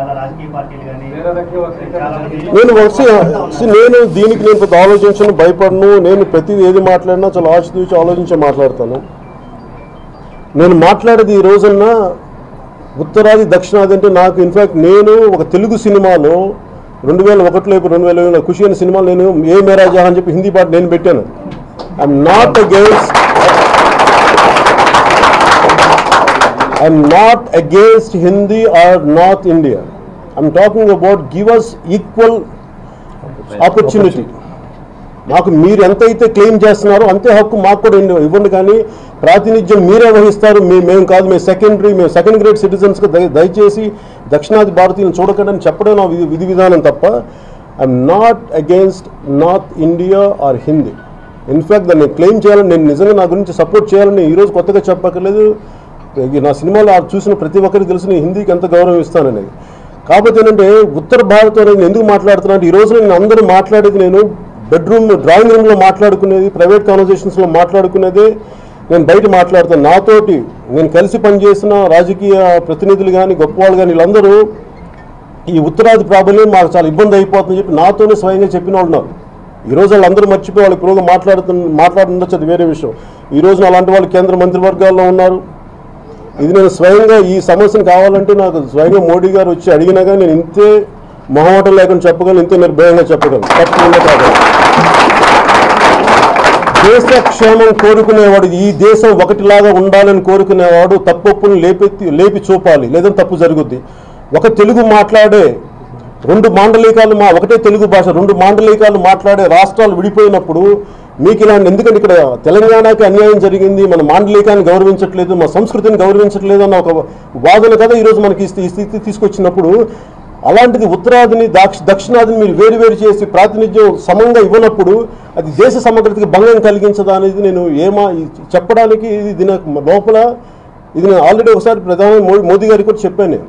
చాలా రాజకీయ పార్టీలు కానీ చాలా మంది నేను వచ్చి నేను దీనికి నేను పెద్ద ఆలోచించను భయపడను. నేను ప్రతిదీ ఏది మాట్లాడినా చాలా ఆచితూచి ఆలోచించి మాట్లాడతాను. నేను మాట్లాడేది ఈ రోజున్న ఉత్తరాది దక్షిణాది అంటే నాకు ఇన్ఫాక్ట్ నేను ఒక తెలుగు సినిమాలో రెండు వేల ఒకటిలో ఇప్పుడు రెండు వేల ఏడులో ఖుషి అనే సినిమాలో నేను ఏ మేరా జహా అని చెప్పి హిందీ పాట నేను పెట్టాను. I'm not against I'm not against Hindi or north India I'm talking about give us equal opportunity మాకు మీరు ఎంతైతే క్లెయిమ్ చేస్తున్నారో అంతే హక్కు మాకు కూడా ఇవ్వండి- ఇవ్వండి కానీ ప్రాతినిధ్యం మీరే వహిస్తారు. మీ మేము కాదు మేము సెకండరీ మేము సెకండ్ గ్రేడ్ సిటిజన్స్కి దయచేసి దక్షిణాది భారతీయులను చూడకండి చెప్పడం నా విధి విధానం తప్ప I'm not against north India or Hindi. In fact దాన్ని క్లెయిమ్ చేయాలని నేను నిజంగా నా గురించి సపోర్ట్ చేయాలని ఈరోజు కొత్తగా చెప్పక్కర్లేదు. నా సినిమాలో చూసిన ప్రతి ఒక్కరికి తెలుసు నేను హిందీకి ఎంత గౌరవం ఇస్తానని కాకపోతే ఏంటంటే ఉత్తర భారత్ అనేది నేను ఎందుకు మాట్లాడుతున్నా అంటే ఈ రోజు నేను అందరూ మాట్లాడేది నేను బెడ్రూమ్ డ్రాయింగ్ రూమ్లో మాట్లాడుకునేది ప్రైవేట్ కాన్వర్జేషన్స్లో మాట్లాడుకునేది నేను బయట మాట్లాడుతాను నాతోటి నేను కలిసి పనిచేసిన రాజకీయ ప్రతినిధులు కానీ గొప్పవాళ్ళు కానీ వీళ్ళందరూ ఈ ఉత్తరాది ప్రాబ్లం మాకు చాలా ఇబ్బంది అయిపోతుందని చెప్పి నాతోనే స్వయంగా చెప్పిన వాళ్ళు ఉన్నారు. ఈ రోజు వాళ్ళందరూ మర్చిపోయి వాళ్ళకి ఇప్పుడు మాట్లాడుతు మాట్లాడుతుండొచ్చు అది వేరే విషయం. ఈ రోజున అలాంటి వాళ్ళు కేంద్ర మంత్రివర్గాల్లో ఉన్నారు. ఇది నేను స్వయంగా ఈ సమస్యను కావాలంటే నాకు స్వయంగా మోడీ గారు వచ్చి అడిగినా కానీ నేను ఇంతే మొహమాటం లేకుండా చెప్పగలను ఇంతే నిర్భయంగా చెప్పగలను. తప్పకుండా కాదు దేశ క్షేమం కోరుకునేవాడు ఈ దేశం ఒకటిలాగా ఉండాలని కోరుకునేవాడు తప్పొప్పును లేపెత్తి లేపి చూపాలి. లేదంటే తప్పు జరుగుద్ది. ఒక తెలుగు మాట్లాడే రెండు మాండలికాలు మా ఒకటే తెలుగు భాష రెండు మాండలికాలు మాట్లాడే రాష్ట్రాలు విడిపోయినప్పుడు మీకు ఇలాంటి ఎందుకంటే ఇక్కడ తెలంగాణకి అన్యాయం జరిగింది మన మాండలికాన్ని గౌరవించట్లేదు మన సంస్కృతిని గౌరవించట్లేదు అన్న ఒక వాదన కదా ఈరోజు మనకి ఈ స్థితి తీసుకొచ్చినప్పుడు. అలాంటిది ఉత్తరాదిని దాక్ష దక్షిణాదిని మీరు వేరు వేరు చేసి ప్రాతినిధ్యం సమంగా ఇవ్వనప్పుడు అది దేశ సమగ్రతకి భంగం కలిగించదా అనేది నేను ఏమా చెప్పడానికి ఇది దీని లోపల ఇది నేను ఆల్రెడీ ఒకసారి ప్రధాని మో- మోదీ గారికి కూడా చెప్పాను నేను.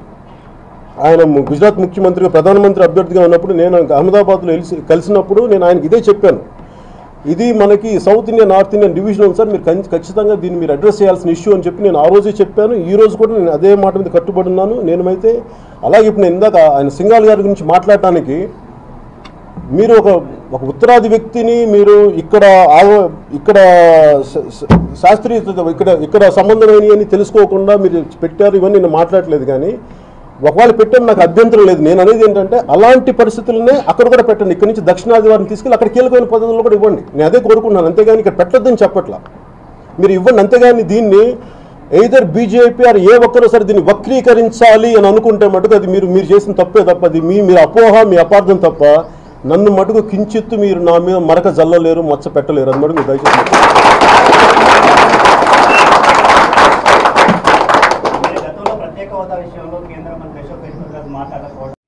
ఆయన గుజరాత్ ముఖ్యమంత్రిగా ప్రధానమంత్రి అభ్యర్థిగా ఉన్నప్పుడు నేను అహ్మదాబాద్లో కలిసినప్పుడు నేను ఆయనకి ఇదే చెప్పాను. ఇది మనకి south India north Indian division ఉంది సార్ మీరు ఖచ్చితంగా దీన్ని మీరు అడ్రస్ చేయాల్సిన ఇష్యూ అని చెప్పి నేను ఆ రోజే చెప్పాను. ఈ రోజు కూడా నేను అదే మాట మీద కట్టుబడి ఉన్నాను. నేనైతే అలాగే ఇప్పుడు నేను ఇందాక ఆయన సింగాల్ గారి గురించి మాట్లాడటానికి మీరు ఒక ఒక ఉత్తరాది వ్యక్తిని మీరు ఇక్కడ ఆవ- ఇక్కడ శ- శాస్త్రీయ ఇక్కడ ఇక్కడ సంబంధమైన అని తెలుసుకోకుండా మీరు పెట్టారు. ఇవన్నీ నేను మాట్లాడలేదు కానీ ఒకవేళ పెట్టాను నాకు అభ్యంతరం లేదు. నేను అనేది ఏంటంటే అలాంటి పరిస్థితులనే అక్కడ కూడా పెట్టండి. ఇక్కడ నుంచి దక్షిణాది వారిని తీసుకెళ్ళి అక్కడ కీలకమైన పద్ధతుల్లో కూడా ఇవ్వండి. నేను అదే కోరుకున్నాను అంతేగాని ఇక్కడ పెట్టొద్దని చెప్పట్లా. మీరు ఇవ్వండి. అంతేగాని దీన్ని ఎయిదర్ బీజేపీ ఆర్ ఏ ఒక్కరో సరే దీన్ని వక్రీకరించాలి అని అనుకుంటే మటుకు అది మీరు మీరు చేసిన తప్పే తప్ప అది మీ మీరు అపోహ మీ అపార్థం తప్ప నన్ను మటుకు కించిత్తు మీరు నా మీద మరక జల్లలేరు మచ్చ పెట్టలేరు. అని మటుకు దయచేసి केशव माता का